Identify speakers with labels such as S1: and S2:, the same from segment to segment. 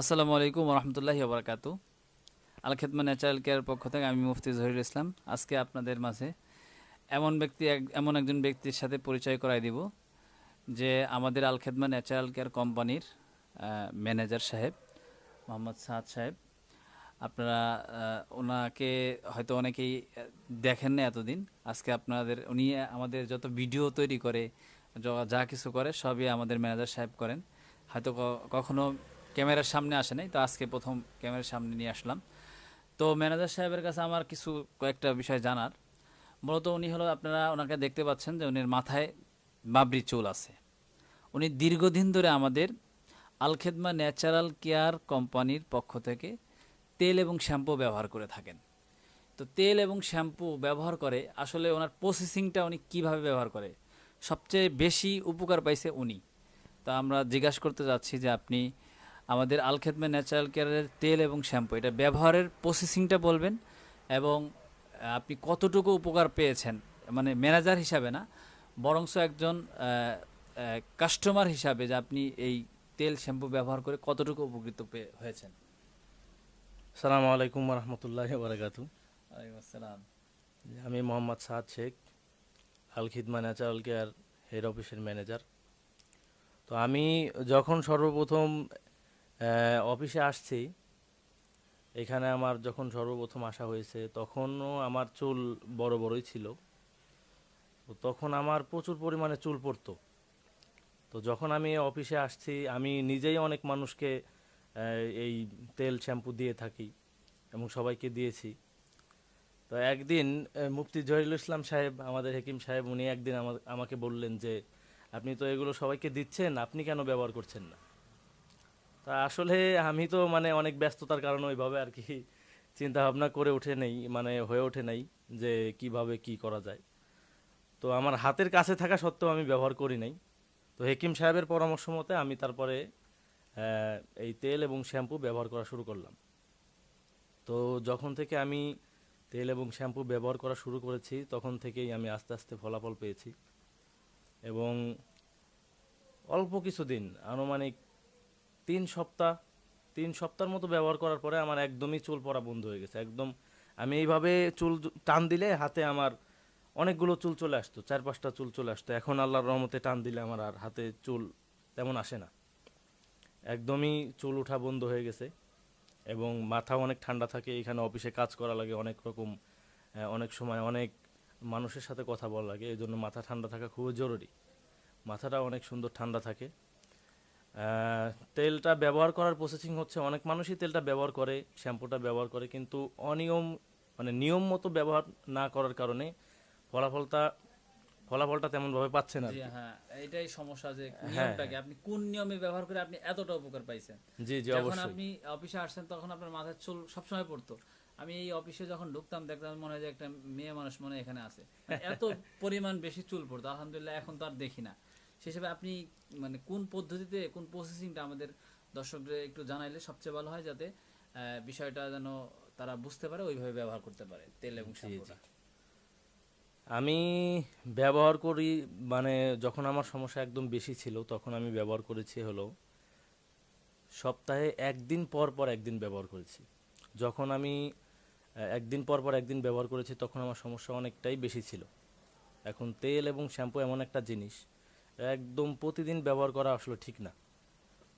S1: আসসালামু আলাইকুম রহমতুল্লাহি ওবরাকাত আল খেদমা ন্যাচারাল কেয়ার পক্ষ থেকে আমি মুফতি জহিরুল ইসলাম। আজকে আপনাদের মাঝে এমন ব্যক্তি এমন একজন ব্যক্তির সাথে পরিচয় করাই দিব, যে আমাদের আল খেদমা ন্যাচারাল কেয়ার কোম্পানির ম্যানেজার সাহেব, মোহাম্মদ সাদ সাহেব। আপনারা ওনাকে হয়তো অনেকেই দেখেন না এতদিন। আজকে আপনাদের, উনি আমাদের যত ভিডিও তৈরি করে, যা কিছু করে, সবই আমাদের ম্যানেজার সাহেব করেন। হয়তো কখনো ক্যামেরার সামনে আসে নাই, তো আজকে প্রথম ক্যামেরার সামনে নিয়ে আসলাম। তো ম্যানেজার সাহেবের কাছে আমার কিছু কয়েকটা বিষয় জানার। মূলত উনি হলো আপনারা ওনাকে দেখতে পাচ্ছেন যে উনির মাথায় বাবরি চুল আছে। উনি দীর্ঘদিন ধরে আমাদের আলখেদমা ন্যাচারাল কেয়ার কোম্পানির পক্ষ থেকে তেল এবং শ্যাম্পু ব্যবহার করে থাকেন। তো তেল এবং শ্যাম্পু ব্যবহার করে আসলে ওনার প্রসেসিংটা উনি কীভাবে ব্যবহার করে, সবচেয়ে বেশি উপকার পাইছে উনি। তা আমরা জিজ্ঞাসা করতে যাচ্ছি যে আপনি আমাদের আলখেদমে ন্যাচারাল কেয়ারের তেল এবং শ্যাম্পু এটা ব্যবহারের প্রসেসিংটা বলবেন এবং আপনি কতটুকু উপকার পেয়েছেন মানে ম্যানেজার হিসাবে না বরংস একজন কাস্টমার হিসাবে যে আপনি এই তেল শ্যাম্পু ব্যবহার করে কতটুকু উপকৃত হয়েছেন।
S2: সালাম আলাইকুম রহমতুল্লাহ বারাকাতু
S1: আসসালাম।
S2: আমি Mohammad Saad Sheikh Al Khidma natural care head অফিসের ম্যানেজার তো আমি যখন সর্বপ্রথম অফিসে আসছি। এখানে আমার যখন সর্বপ্রথম আসা হয়েছে, তখনও আমার চুল বড় বড়ই ছিল। তো তখন আমার প্রচুর পরিমাণে চুল পড়তো। তো যখন আমি অফিসে আসছি, আমি নিজেই অনেক মানুষকে এই তেল শ্যাম্পু দিয়ে থাকি এবং সবাইকে দিয়েছি। তো একদিন মুফতি জহিরুল ইসলাম সাহেব, আমাদের হেকিম সাহেব, উনি একদিন আমা- আমাকে বললেন যে, আপনি তো এগুলো সবাইকে দিচ্ছেন, আপনি কেন ব্যবহার করছেন না? তা আসলে আমি তো মানে অনেক ব্যস্ততার কারণে ওইভাবে আর কি চিন্তা ভাবনা করে ওঠে নেই মানে হয়ে ওঠে নাই যে কীভাবে কি করা যায়। তো আমার হাতের কাছে থাকা সত্ত্বেও আমি ব্যবহার করি নাই। তো হেকিম সাহেবের পরামর্শ মতে আমি তারপরে এই তেল এবং শ্যাম্পু ব্যবহার করা শুরু করলাম। তো যখন থেকে আমি তেল এবং শ্যাম্পু ব্যবহার করা শুরু করেছি, তখন থেকেই আমি আস্তে আস্তে ফলাফল পেয়েছি। এবং অল্প কিছুদিন আনুমানিক তিন সপ্তাহ, তিন সপ্তাহের মতো ব্যবহার করার পরে আমার একদমই চুল পড়া বন্ধ হয়ে গেছে। একদম আমি এইভাবে চুল টান দিলে হাতে আমার অনেকগুলো চুল চলে আসতো, চার পাঁচটা চুল চলে আসতো। এখন আল্লাহর রহমতে টান দিলে আমার আর হাতে চুল তেমন আসে না। একদমই চুল ওঠা বন্ধ হয়ে গেছে এবং মাথা অনেক ঠান্ডা থাকে, এখানে অফিসে কাজ করা লাগে অনেক রকম অনেক সময় অনেক মানুষের সাথে কথা বলা লাগে এই জন্য মাথা ঠান্ডা থাকা খুবই জরুরি। মাথাটা অনেক সুন্দর ঠান্ডা থাকে। তেলটা ব্যবহার করার প্রসেসিং হচ্ছে অনেক মানুষই তেলটা ব্যবহার করে শ্যাম্পুটা ব্যবহার করে কিন্তু অনিয়ম মানে নিয়ম মতো ব্যবহার না করার কারণে ফলাফলটা ফলাফলটা তেমনভাবে পাচ্ছে না আর
S1: হ্যাঁ এটাই সমস্যা যে
S2: হ্যাঁ,
S1: নিয়মটাকে আপনি কোন নিয়মে ব্যবহার করে আপনি এতটা উপকার পাইছেন?
S2: জি জি
S1: যখন
S2: অবশ্যই।
S1: আপনি অফিসে আসছেন তখন আপনার মাথার চুল সবসময় পড়তো। আমি এই অফিসে যখন ঢুকতাম দেখতাম মনে হয় যে একটা মেয়ে মানুষ মনে হয় এখানে আছে। মানে এত পরিমাণ বেশি চুল পড়তো আলহামদুলিল্লাহ এখন তো আর দেখি না। হিসেবে আপনি মানে কোন পদ্ধতিতে কোন প্রসেসিংটা আমাদের দর্শকদের একটু জানাইলে সবচেয়ে ভালো হয় যাতে বিষয়টা যেন তারা বুঝতে পারে ওইভাবে ব্যবহার করতে পারে তেল এবং শ্যাম্পুটা।
S2: আমি ব্যবহার করি মানে যখন আমার সমস্যা একদম বেশি ছিল তখন আমি ব্যবহার করেছি হলো সপ্তাহে একদিন পর পর একদিন ব্যবহার করেছি। যখন আমি একদিন পর পর একদিন ব্যবহার করেছি তখন আমার সমস্যা অনেকটাই বেশি ছিল। এখন তেল এবং শ্যাম্পু এমন একটা জিনিস একদম প্রতিদিন ব্যবহার করা আসলে ঠিক না।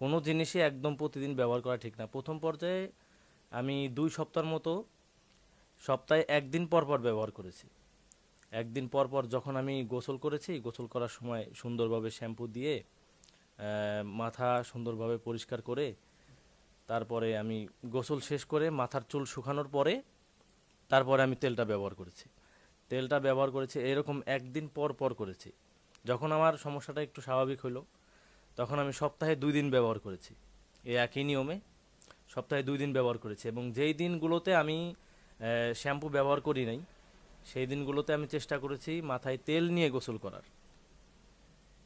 S2: কোনো জিনিসই একদম প্রতিদিন ব্যবহার করা ঠিক না। প্রথম পর্যায়ে আমি দুই সপ্তাহের মতো সপ্তাহে একদিন পর পর ব্যবহার করেছি। একদিন পর পর যখন আমি গোসল করেছি, গোসল করার সময় সুন্দরভাবে শ্যাম্পু দিয়ে মাথা সুন্দরভাবে পরিষ্কার করে, তারপরে আমি গোসল শেষ করে মাথার চুল শুকানোর পরে, তারপরে আমি তেলটা ব্যবহার করেছি। তেলটা ব্যবহার করেছি, এরকম একদিন পর পর করেছি। যখন আমার সমস্যাটা একটু স্বাভাবিক হলো তখন আমি সপ্তাহে দুই দিন ব্যবহার করেছি। এই একই নিয়মে সপ্তাহে দুই দিন ব্যবহার করেছি এবং যেই দিনগুলোতে আমি শ্যাম্পু ব্যবহার করি নাই, সেই দিনগুলোতে আমি চেষ্টা করেছি মাথায় তেল নিয়ে গোসল করার।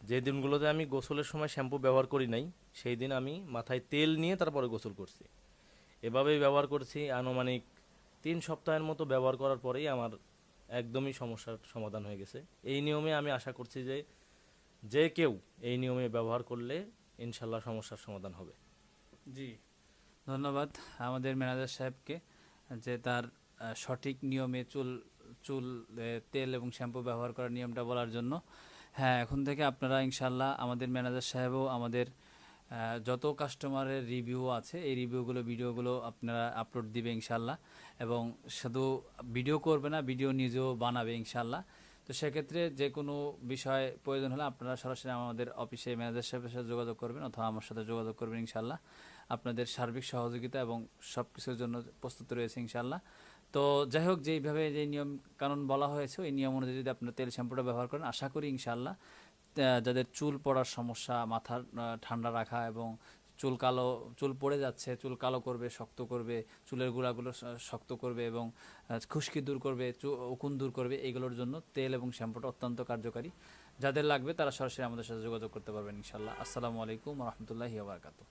S2: যে দিনগুলোতে আমি গোসলের সময় শ্যাম্পু ব্যবহার করি নাই, সেই দিন আমি মাথায় তেল নিয়ে তারপরে গোসল করছি। এভাবেই ব্যবহার করছি, আনুমানিক তিন সপ্তাহের মতো ব্যবহার করার পরেই আমার একদমই সমস্যার সমাধান হয়ে গেছে। এই নিয়মে আমি আশা করছি যে যে কেউ এই নিয়মে ব্যবহার করলে ইনশাল্লাহ সমস্যার সমাধান হবে।
S1: জি, ধন্যবাদ আমাদের ম্যানেজার সাহেবকে যে তার সঠিক নিয়মে চুল চুল তেল এবং শ্যাম্পু ব্যবহার করার নিয়মটা বলার জন্য। হ্যাঁ এখন থেকে আপনারা ইনশাল্লাহ আমাদের ম্যানেজার সাহেবও আমাদের যত কাস্টমারের রিভিউ আছে, এই রিভিউগুলো ভিডিওগুলো আপনারা আপলোড দিবে ইনশাল্লাহ এবং শুধু ভিডিও করবে না ভিডিও নিজেও বানাবে ইনশাল্লাহ তো সেক্ষেত্রে যে কোনো বিষয় প্রয়োজন হলে আপনারা সরাসরি আমাদের অফিসে ম্যানেজার সাহেবের সাথে যোগাযোগ করবেন অথবা আমার সাথে যোগাযোগ করবেন ইনশাল্লাহ আপনাদের সার্বিক সহযোগিতা এবং সব কিছুর জন্য প্রস্তুত রয়েছে ইনশাল্লাহ তো যাই হোক, যেইভাবে যে নিয়ম কানুন বলা হয়েছে, ওই নিয়ম অনুযায়ী যদি আপনারা তেল শ্যাম্পুটা ব্যবহার করেন, আশা করি ইনশাল্লাহ যাদের চুল পড়ার সমস্যা, মাথার ঠান্ডা রাখা এবং চুল কালো, চুল পড়ে যাচ্ছে, চুল কালো করবে, শক্ত করবে, চুলের গুঁড়াগুলো শক্ত করবে এবং খুশকি দূর করবে উকুন দূর করবে, এগুলোর জন্য তেল এবং শ্যাম্পুটা অত্যন্ত কার্যকারী। যাদের লাগবে তারা সরাসরি আমাদের সাথে যোগাযোগ করতে পারবেন ইনশাল্লাহ আসসালামু আলাইকুম রহমতুল্লাহি বারকাতু